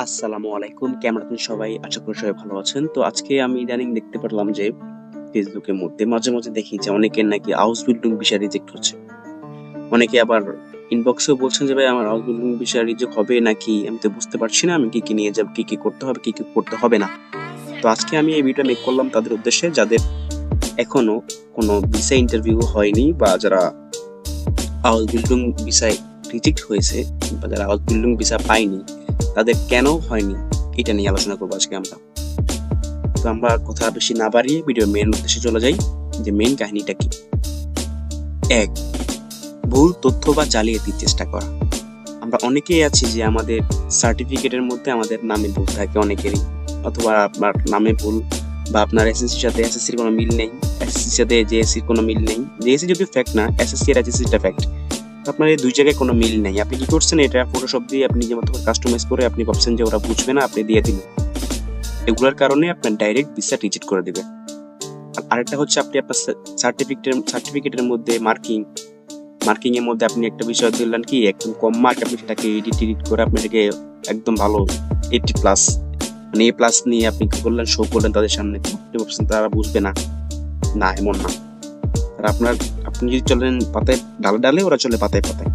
আসসালামু আলাইকুম, কেমন আছেন সবাই? আশা করি সবাই ভালো আছেন। তো আজকে আমি ইদানিং দেখতে পারলাম যে ফেসবুকের মধ্যে মাঝে মাঝে দেখি যে অনেকের নাকি হাউস বিল্ডিং বিষয় রিজেক্ট হচ্ছে। অনেকে আবার ইনবক্সেও বলছেন যে, ভাই, আমার হাউস বিল্ডিং বিষয় রিজেক্ট হবে নাকি? আমি তো বুঝতে পারছি না, আমি কি কি নিয়ে যাব, কি কি করতে হবে, কি কি করতে হবে না। তো আজকে আমি এই ভিডিও মেক করলাম তাদের উদ্দেশ্যে, যাদের এখনও কোনো ভিসা ইন্টারভিউ হয়নি বা যারা হাউস বিল্ডিং ভিসায় রিজেক্ট হয়েছে বা যারা হাউস বিল্ডিং ভিসা পায়নি তাদের কেন হয়নি? এটা নিয়ে আলোচনা করব আজকে আমরা। তো আমরা কথা বেশি না বাড়িয়ে ভিডিও মেন উদ্দেশ্যে চলে যাই যে মেন কাহিনীটা কি? এক, ভুল তথ্য বা জালিয়াতির চেষ্টা করা। আমরা অনেকেই আছি যে আমাদের সার্টিফিকেটের মধ্যে আমাদের নামে ভুল থাকে অনেকেরই। অথবা আপনার নামে ভুল বা আপনার এসএসসির সাথে এসএসসির কোনো মিল নেই। এসএসসির সাথে জেএসসির কোনো মিল নেই। জেএসসি যদি ফ্যাক্ট না এসএসসি আর এসএসসিটা ফ্যাক্ট আপনার এই দুই জায়গায় কোনো মিল নেই। আপনি কি করছেন? এটা ফটোশপ দিয়ে আপনি মতো কাস্টমাইজ করে আপনি ভাবছেন যে ওরা বুঝবে না, আপনি দিয়ে দিন। এগুলোর কারণে আপনার ডাইরেক্ট ভিসা রিজেক্ট করে দেবে। আর আরেকটা হচ্ছে আপনি আপনার সার্টিফিকেটের সার্টিফিকেটের মধ্যে মার্কিং মার্কিং এর মধ্যে আপনি একটা বিষয় দিলেন কি, একদম কম মার্ক আপনি সেটাকে এডিট এডিট করে আপনি এটাকে একদম ভালো এইটি প্লাস মানে এ প্লাস নিয়ে আপনি কি করলেন শো করলেন তাদের সামনে। তারা বুঝবে না। না, এমন না। আর আপনার আপনি যদি চলেন পাতায় ডালে ডালে, ওরা চলে পাতায় পাতায়।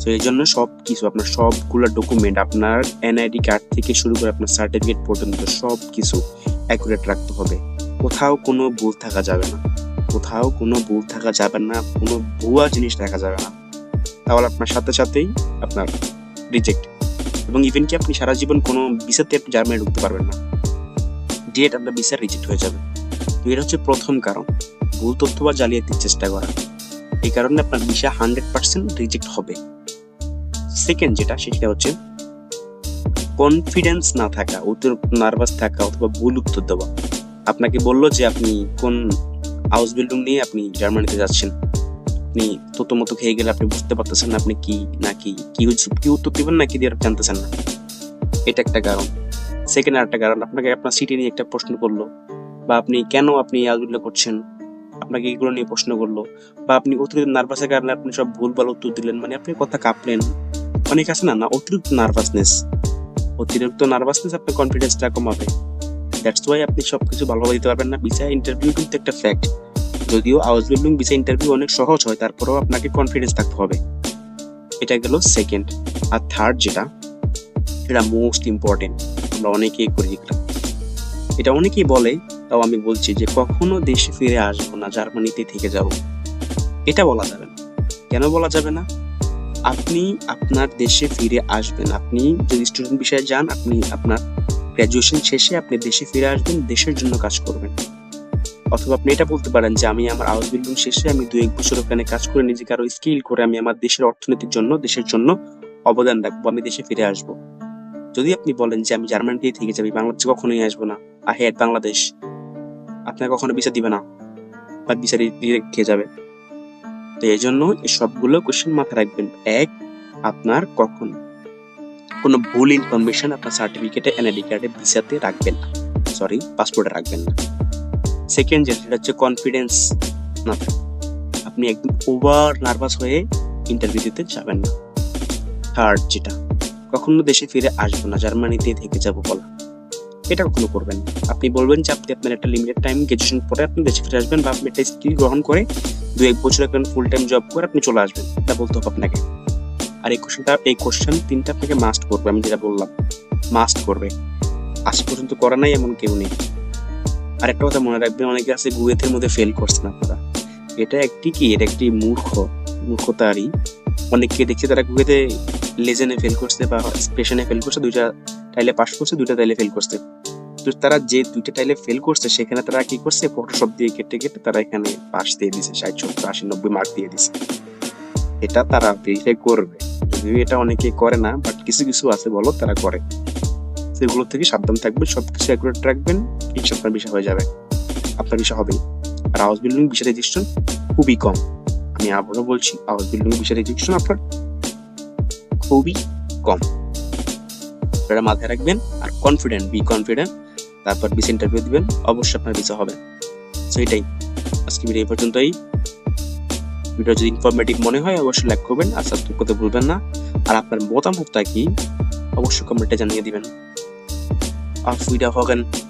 তো এই জন্য সব কিছু, আপনার সবগুলো ডকুমেন্ট আপনার এনআইডি কার্ড থেকে শুরু করে আপনার সার্টিফিকেট পর্যন্ত সব কিছু অ্যাকুরেট রাখতে হবে। কোথাও কোনো ভুল থাকা যাবে না। কোথাও কোনো ভুল থাকা যাবে না, কোনো ভুয়া জিনিস রাখা যাবে না। তাহলে আপনার সাথে সাথেই আপনার রিজেক্ট এবং ইভেন কি আপনি সারা জীবন কোনো ভিসাতে আপনি জার্মানি ঢুকতে পারবেন না। ডেট আপনার ভিসা রিজেক্ট হয়ে যাবে। তো এটা হচ্ছে প্রথম কারণ। ভুল তথ্য বা জালিয়াতির চেষ্টা করা। এই কারণে আপনার ভিসা হান্ড্রেড পার্সেন্ট রিজেক্ট হবে। সেকেন্ড যেটা, সেটা হচ্ছে কনফিডেন্স না থাকা, অতিরিক্ত নার্ভাস থাকা অথবা ভুল উত্তর দেওয়া। আপনাকে বলল যে আপনি কোন হাউস বিল্ডিং নিয়ে আপনি জার্মানিতে যাচ্ছেন। আপনি তত মতো খেয়ে গেলে আপনি বুঝতে পারতেছেন না আপনি কি, না কি কি উত্তর দিবেন না কি দিয়ে জানতেছেন না। এটা একটা কারণ। সেকেন্ড আরেকটা কারণ, আপনাকে আপনার সিটি নিয়ে একটা প্রশ্ন করল, বা আপনি কেন আপনি হাউস করছেন? আপনাকে এগুলো নিয়ে প্রশ্ন করল বা আপনি অতিরিক্ত নার্ভাসের কারণে আপনি সব ভুলভাল উত্তর দিলেন মানে আপনি কথা কাঁপলেন। অনেক আছে না না, অতিরিক্ত নার্ভাসনেস অতিরিক্ত নার্ভাসনেস আপনার কনফিডেন্সটা কমাবে। দ্যাটস ওয়াই আপনি সবকিছু ভালোভাবে দিতে পারবেন না। ভিসা ইন্টারভিউ কিন্তু একটা ফ্যাক্ট যদিও হাউস বিল্ডিং ভিসা ইন্টারভিউ অনেক সহজ হয়, তারপরেও আপনাকে কনফিডেন্স থাকতে হবে। এটা গেল সেকেন্ড আর থার্ড যেটা, এটা মোস্ট ইম্পর্টেন্ট আমরা অনেকেই করি এটা অনেকেই বলে তাও আমি বলছি যে কখনো দেশে ফিরে আসব না, জার্মানিতে থেকে যাব। এটা বলা যাবে না। কেন বলা যাবে না? আপনি আপনার দেশে ফিরে আসবেন। আপনি যদি স্টুডেন্ট বিষয়ে যান, আপনি আপনার গ্র্যাজুয়েশন শেষে আপনি দেশে ফিরে আসবেন, দেশের জন্য কাজ করবেন। অথবা আপনি এটা বলতে পারেন যে আমি আমার হাউস বিল্ডিং শেষে আমি দু এক বছর ওখানে কাজ করে নিজেকে আরও স্কিল করে আমি আমার দেশের অর্থনীতির জন্য, দেশের জন্য অবদান রাখব, আমি দেশে ফিরে আসব। যদি আপনি বলেন যে আমি জার্মানিতেই থেকে যাবি, বাংলাদেশে কখনোই আসব না। আহেড বাংলাদেশ। আপনার কখনো বিচার দিবে না, বা বিচার ডিরেক্ট খেয়ে যাবে। তো এই জন্য এই সবগুলো কোশ্চেন মাথায় রাখবেন। এক, আপনার কখন কোনো ভুল ইনফরমেশন আপনার সার্টিফিকেটে এনআইডি কার্ডে ভিসাতে রাখবেন না। সরি পাসপোর্টে রাখবেন না। সেকেন্ড যেটা হচ্ছে কনফিডেন্স না। আপনি একদম ওভার নার্ভাস হয়ে ইন্টারভিউ দিতে যাবেন না। থার্ড যেটা, কখনো দেশে ফিরে আসব না, জার্মানিতে থেকে যাব বলা। এটা কখনো করবেন আপনি বলবেন যে আপনি আপনার একটা লিমিটেড টাইম গ্রাজুয়েশন পরে আপনি দেশে ফিরে আসবেন বা আপনি একটা স্কিল গ্রহণ করে দু এক বছর একটা ফুল টাইম জব করে আপনি চলে আসবেন। এটা বলতে হবে আপনাকে। আর এই কোশ্চেনটা এই কোশ্চেন তিনটা আপনাকে মাস্ট করবে, আমি যেটা বললাম। মাস্ট করবে। আজ পর্যন্ত করা নাই এমন কেউ নেই। আর একটা কথা মনে রাখবেন, অনেকে আছে গুয়েতের মধ্যে ফেল করছেন আপনারা। এটা একটি কি? এটা একটি মূর্খ, মূর্খতারই। অনেককে দেখছে তারা গুয়েতে লেজেনে ফেল করছে বা স্পেশনে ফেল করছে, দুইটা টাইলে পাস করছে, দুইটা টাইলে ফেল করছে। তো তারা যে দুইটা টাইলে ফেল করছে, সেখানে তারা কি করছে? ফটোশপ দিয়ে কেটে কেটে তারা এখানে পাস দিয়ে দিছে, ষাট, সত্তর, আশি, নব্বই মার্ক দিয়ে দিছে। এটা তারা ভেরিফাই করবে। যদিও এটা অনেকে করে না বাট কিছু কিছু আছে বলো তারা করে। সেগুলো থেকে সাবধান থাকবেন, সবকিছু অ্যাকুরেট রাখবেন ইনশাল্লাহ আপনার বিষয় হয়ে যাবে। আপনার বিষয় হবেই। আর হাউস বিল্ডিং বিষয় রেজিস্ট্রেশন খুবই কম। আমি আবারও বলছি হাউস বিল্ডিং বিষয় রেজিস্ট্রেশন আপনার খুবই কম। আপনারা মাথায় রাখবেন আর কনফিডেন্ট বি কনফিডেন্ট তারপর বিসি ইন্টারভিউ দিবেন, অবশ্যই আপনার ভিসা হবে। সো এটাই। আজকে ভিডিও এই পর্যন্তই। ভিডিও যদি ইনফরমেটিভ মনে হয়, অবশ্যই লাইক করবেন আর সাবস্ক্রাইব করতে ভুলবেন না। আর আপনার মতামতটা কি, অবশ্যই কমেন্টে জানিয়ে দিবেন। আর সুবিধা Wiederhören.